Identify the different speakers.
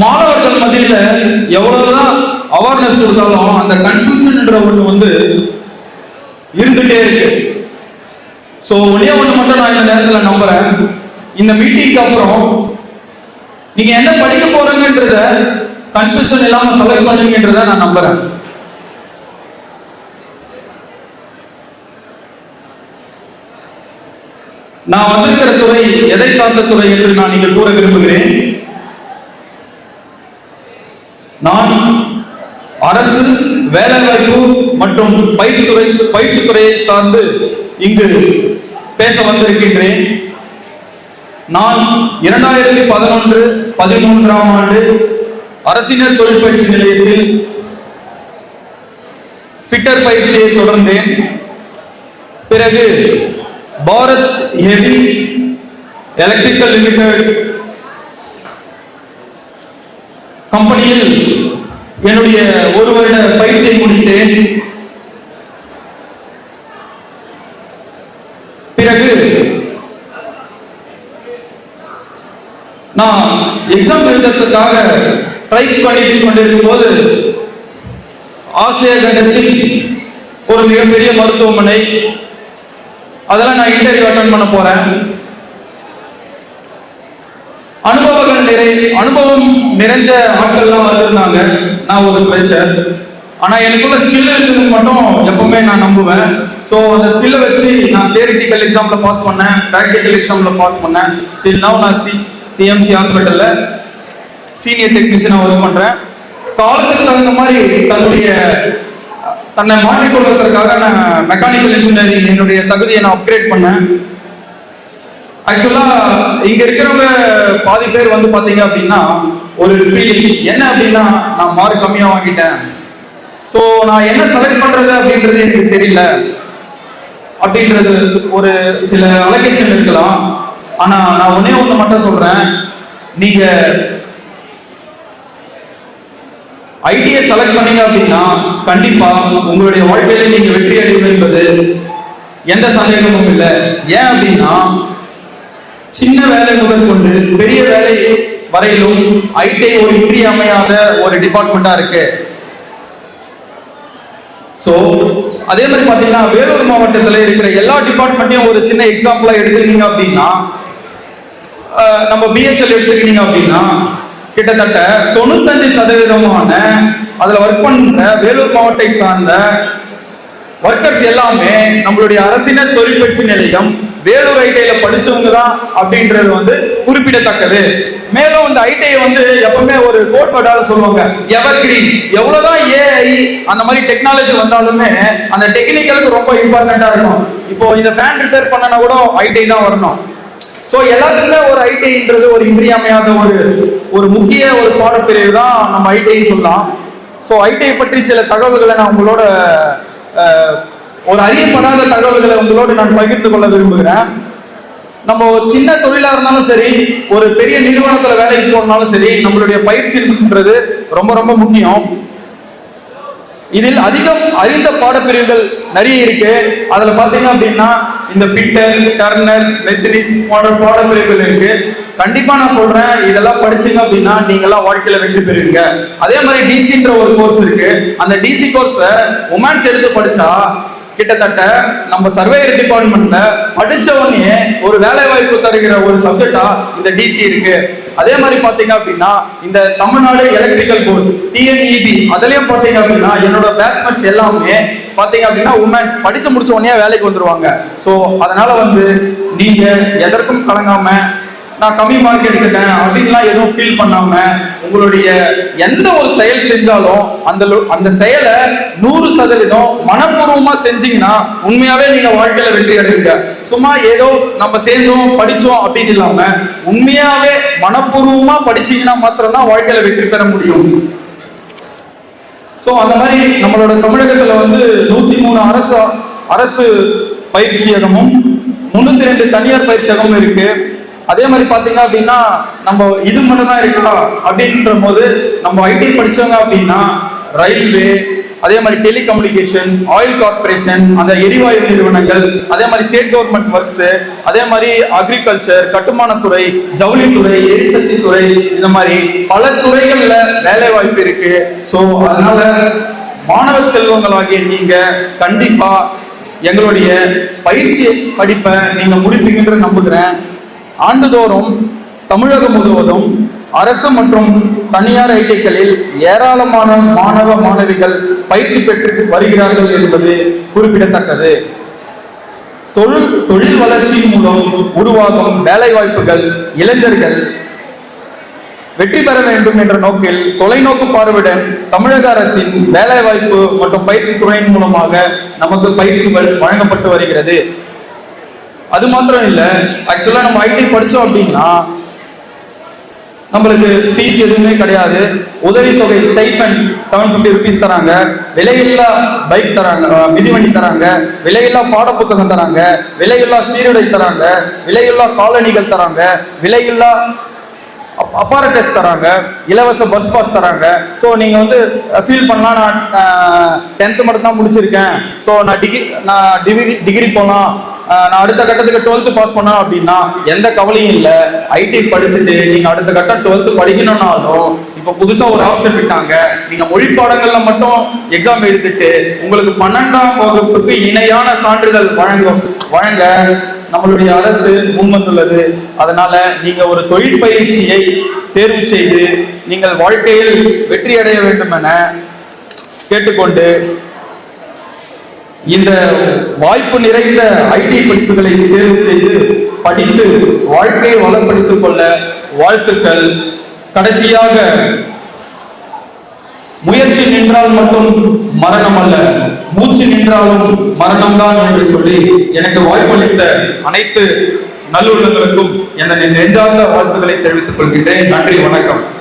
Speaker 1: மாணவர்கள் மத்தியில எவ்வளவுதான் அவேர்னஸ் கொடுத்தாலும் அந்த கன்ஃபியூஷன்ன்ற ஒண்ணு வந்து இருந்துட்டே இருக்கு. ஸோ ஒரே ஒண்ணு மட்டும் நான் இந்த நேரத்தில் நம்புறேன். இந்த மீட்டிங்க்கு அப்புறம் நீங்க என்ன படிக்க போறீங்கன்றத கன்ஃபியூஷன் இல்லாம செலக்ட் பண்ணுவீங்கன்றத நான் நம்புறேன். நான் வந்திருக்கிற துறை எதை சார்ந்த துறை என்று நான் இங்கு கூற விரும்புகிறேன்? நான் அரசு வேலைவாய்ப்பு மற்றும் பயிற்சித்துறை பயிற்சித்துறையை சார்ந்து இங்கு பேச வந்திருக்கின்றேன். நான் இரண்டாயிரத்தி பதினொன்று பதிமூன்றாம் ஆண்டு அரசினர் தொழிற்பயிற்சி நிலையத்தில் ஃபிட்டர் பயிற்சியை தொடர்ந்தேன். பிறகு பாரத் ஹெவி எலக்ட்ரிக்கல் லிமிடெட் கம்பெனியில் என்னுடைய ஒரு வருட பயிற்சியை முடித்தேன். பிறகு நான் எக்ஸாம் எழுதுறதுக்காக ட்ரை பண்ணிட்டு கொண்டிருக்கும் போது ஆசிய கண்டத்தில் ஒரு மிகப்பெரிய மருத்துவமனை அதெல்லாம் நான் இன்டர்வியூ அட்டன் பண்ண போறேன். அனுபவங்கள் நிறை அனுபவம் நிறைஞ்ச ஆட்கள்லாம் வந்திருந்தாங்க. நான் ஒரு ஃப்ரெஷர் ஆனா எனக்குள்ள ஸ்கில் இருக்குது மட்டும் எப்பவுமே நான் நம்புவேன். ஸோ அந்த ஸ்கில்லை வச்சு நான் தியரிட்டிக்கல் எக்ஸாம்ல பாஸ் பண்ணேன். ப்ராக்டிக்கல் எக்ஸாம்ல பாஸ் பண்ணேன். ஸ்டில் நவ் நான் சி சிஎம்சி ஹாஸ்பிட்டல்ல சீனியர் டெக்னீஷியனாக ஒர்க் பண்றேன். காலத்துக்கு தகுந்த மாதிரி தன்னுடைய தன்னை மாற்றிக்கொள்வதற்காக நான் மெக்கானிக்கல் இன்ஜினியரிங் என்னுடைய தகுதியை நான் அப்கிரேட் பண்ணேன். ஆக்சுவலா இங்க இருக்கிறவங்க பாதி பேர் வந்து பாத்தீங்க அப்படின்னா ஒரு ஃபீல் என்ன அப்படின்னா நான் மார்க் கம்மியா வாங்கிட்டேன். ஸோ நான் என்ன செலக்ட் பண்றது அப்படின்றது எனக்கு தெரியல. அப்படின்றது ஒரு சில அலகேஷன் இருக்கலாம். ஆனா நான் ஒன்னே ஒண்ணு மட்டும் சொல்றேன். நீங்க ஐடியை செலக்ட் பண்ணீங்க அப்படின்னா கண்டிப்பா உங்களுடைய வாழ்க்கையில நீங்க வெற்றி அடையும் என்பது எந்த சந்தேகமும் இல்லை. ஏன் அப்படின்னா சின்ன வேலை முதல் கொண்டு பெரிய வேலை வரையிலும் ஐடி ஒரு இன்றியமையாத ஒரு டிபார்ட்மெண்டா இருக்கு. சோ அதே மாதிரி பாத்தீங்கன்னா வேலூர் மாவட்டத்தில் இருக்கிற எல்லா டிபார்ட்மெண்ட்டையும் ஒரு சின்ன எக்ஸாம்பிளா எடுத்துக்கிட்டீங்க அப்படின்னா நம்ம பிஹெச்எல் எடுத்துக்கிட்டீங்க அப்படின்னா கிட்டத்தட்ட தொண்ணூத்தஞ்சு சதவீதமான அதுல ஒர்க் பண்ற வேலூர் மாவட்டத்தை சார்ந்த ஒர்க்கர்ஸ் எல்லாமே நம்மளுடைய அரசினர் தொழிற்பயிற்சி நிலையம் வேலூர் ஐடிஐல படிச்சவங்க தான் அப்படின்றது வந்து குறிப்பிடத்தக்கது. மேலும் இந்த ஐடிஐ வந்து எப்பவுமே ஒரு கோட்பாடால சொல்லுவாங்க. எவர் கிரீன் எவ்வளவுதான் ஏஐ அந்த மாதிரி டெக்னாலஜி வந்தாலுமே அந்த டெக்னிக்கலுக்கு ரொம்ப இம்பார்ட்டண்டா இருக்கும். இப்போ இந்த ஃபேன் ரிப்பேர் பண்ணனா கூட ஐடிஐ தான் வரணும். சோ எல்லாத்துக்குமே ஒரு ஐடிஐன்றது ஒரு இன்றியமையாத ஒரு ஒரு முக்கிய ஒரு பாடப்பிரிவு தான் நம்ம ஐடிஐன்னு சொல்லலாம். ஸோ ஐடிஐ பற்றி சில தகவல்களை நான் உங்களோட ஒரு அறியப்படாத தகவல்களை உங்களோடு நான் பகிர்ந்து கொள்ள விரும்புகிறேன். நம்ம ஒரு சின்ன தொழிலா இருந்தாலும் சரி ஒரு பெரிய நிறுவனத்துல வேலைக்கு போனாலும் சரி நம்மளுடைய பயிற்சின்றது ரொம்ப ரொம்ப முக்கியம். இதில் அதிகம் அறிந்த பாடப்பிரிவுகள் நிறைய இருக்கு. அதுல பாத்தீங்க அப்படின்னா இந்த ஃபிட்டர் டர்னர் மெசினிஸ் போன்ற பாடப்பிரிவுகள் இருக்கு. கண்டிப்பா நான் சொல்றேன் இதெல்லாம் படிச்சீங்க அப்படின்னா நீங்க எல்லாம் வாழ்க்கையில வெற்றி பெறுவீங்க. அதே மாதிரி டிசின்ற ஒரு கோர்ஸ் இருக்கு. அந்த டிசி கோர்ஸை உமன்ஸ் எடுத்து படிச்சா கிட்டத்தட்ட நம்ம சர்வேயர் டிபார்ட்மெண்ட்ல படிச்ச உடனே ஒரு வேலை வாய்ப்பு தருகிற ஒரு சப்ஜெக்டா இந்த டிசி இருக்கு. அதே மாதிரி பாத்தீங்க அப்படின்னா இந்த தமிழ்நாடு எலக்ட்ரிக்கல் போர்டு டிஎன்இபி அதுலயும் பாத்தீங்க அப்படின்னா என்னோட பேட்ச்மெண்ட்ஸ் எல்லாமே பாத்தீங்க அப்படின்னா உமன்ஸ் படிச்சு முடிச்ச உடனே வேலைக்கு வந்துருவாங்க. சோ அதனால வந்து நீங்க எதற்கும் கலங்காம நான் கம்மி மார்க் எடுத்துட்டேன் அப்படின்லாம் எதுவும் ஃபீல் பண்ணாம உங்களுடைய எந்த ஒரு செயல் செஞ்சாலும் அந்த லோ- அந்த செயலை நூறு சதவீதம் மனப்பூர்வமா செஞ்சீங்கன்னா உண்மையாவே நீங்க வாழ்க்கையில வெற்றி அடைவீங்க. சும்மா ஏதோ நம்ம சேர்ந்தோம் படிச்சோம் அப்படின்னு இல்லாம உண்மையாவே மனப்பூர்வமா படிச்சீங்கன்னா மாத்திரம்தான் வாழ்க்கையில வெற்றி பெற முடியும். ஸோ அந்த மாதிரி நம்மளோட தமிழகத்துல வந்து நூத்தி மூணு அரசு அரசு பயிற்சியகமும் முன்னூத்தி ரெண்டு தனியார் பயிற்சியகமும் இருக்கு. அதே மாதிரி பாத்தீங்க அப்படின்னா நம்ம இது மட்டும் தான் இருக்கா அப்படின்ற போது நம்ம ஐடி படிச்சவங்க அப்படின்னா ரயில்வே அதே மாதிரி டெலிகம்யூனிகேஷன் ஆயில் கார்பரேஷன் அந்த எரிவாயு நிறுவனங்கள் அதே மாதிரி ஸ்டேட் கவர்மெண்ட் ஒர்க்ஸ் அதே மாதிரி அக்ரிகல்ச்சர் கட்டுமானத்துறை ஜவுளித்துறை எரிசக்தி துறை இந்த மாதிரி பல துறைகள்ல வேலை வாய்ப்பு இருக்கு. ஸோ அதனால மாணவ செல்வங்களாகிய நீங்க கண்டிப்பா எங்களுடைய பயிற்சி படிப்பை நீங்க முடிப்பீங்கன்னு நம்புகிறேன். ஆண்டுதோறும் தமிழகம் முழுவதும் அரசு மற்றும் தனியார் ஐடிக்களில் ஏராளமான மாணவ மாணவிகள் பயிற்சி பெற்று வருகிறார்கள் என்பது குறிப்பிடத்தக்கது. தொழில் தொழில் வளர்ச்சி மூலம் உருவாகும் வேலை வாய்ப்புகள் இளைஞர்கள் வெற்றி பெற வேண்டும் என்ற நோக்கில் தொலைநோக்கு பார்வையுடன் தமிழக அரசின் வேலைவாய்ப்பு மற்றும் பயிற்சி துறையின் மூலமாக நமக்கு பயிற்சிகள் வழங்கப்பட்டு வருகிறது. அது மாத்திரம் இல்லை. ஆக்சுவலாக நம்ம ஐடி படித்தோம் அப்படின்னா நம்மளுக்கு ஃபீஸ் எதுவுமே கிடையாது. உதவித்தொகை ஸ்டைஃபன் செவன் ஃபிஃப்டி ருபீஸ் தராங்க. விலையில்லா பைக் தராங்க மிதிவண்டி தராங்க. விலையில்லா பாடப்புத்தகம் தராங்க. விலையில்லா சீருடை தராங்க. விலையில்லா காலணிகள் தராங்க. விலையில்லா அப்பாரட்டஸ் தராங்க. இலவச பஸ் பாஸ் தராங்க. ஸோ நீங்கள் வந்து ஃபீல் பண்ணலாம். நான் டென்த்து மட்டும் தான் முடிச்சிருக்கேன். ஸோ நான் டிகிரி நான் டிகிரி டிகிரி போகலாம் நான் அடுத்த கட்டத்துக்கு டுவெல்த்து பாஸ் பண்ணணும் அப்படின்னா எந்த கவலையும் இல்லை. ஐடி படிச்சுட்டு நீங்கள் அடுத்த கட்டம் டுவெல்த்து படிக்கணும்னாலும் இப்போ புதுசாக ஒரு ஆப்ஷன் விட்டாங்க நீங்கள் மொழி பாடங்களில் மட்டும் எக்ஸாம் எழுதிட்டு உங்களுக்கு பன்னெண்டாம் வகுப்புக்கு இணையான சான்றிதழ் வழங்கும் வழங்க நம்மளுடைய அரசு முன்வந்துள்ளது. அதனால நீங்க ஒரு தொழில் பயிற்சியை தேர்வு செய்து நீங்கள் வாழ்க்கையில் வெற்றி அடைய வேண்டும் என கேட்டுக்கொண்டு இந்த வாய்ப்பு நிறைந்த ஐடி படிப்புகளை தேர்வு செய்து படித்து வாழ்க்கையை வளப்படுத்திக் கொள்ள வாழ்த்துக்கள். கடைசியாக முயற்சி நின்றால் மட்டும் மரணம் அல்ல மூச்சு நின்றாலும் மரணம்தான் என்று சொல்லி எனக்கு வாய்ப்பளித்த அனைத்து நல்லுள்ளங்களுக்கும் எனது நெஞ்சார்ந்த வாழ்த்துக்களை தெரிவித்துக் கொள்கின்றேன். நன்றி வணக்கம்.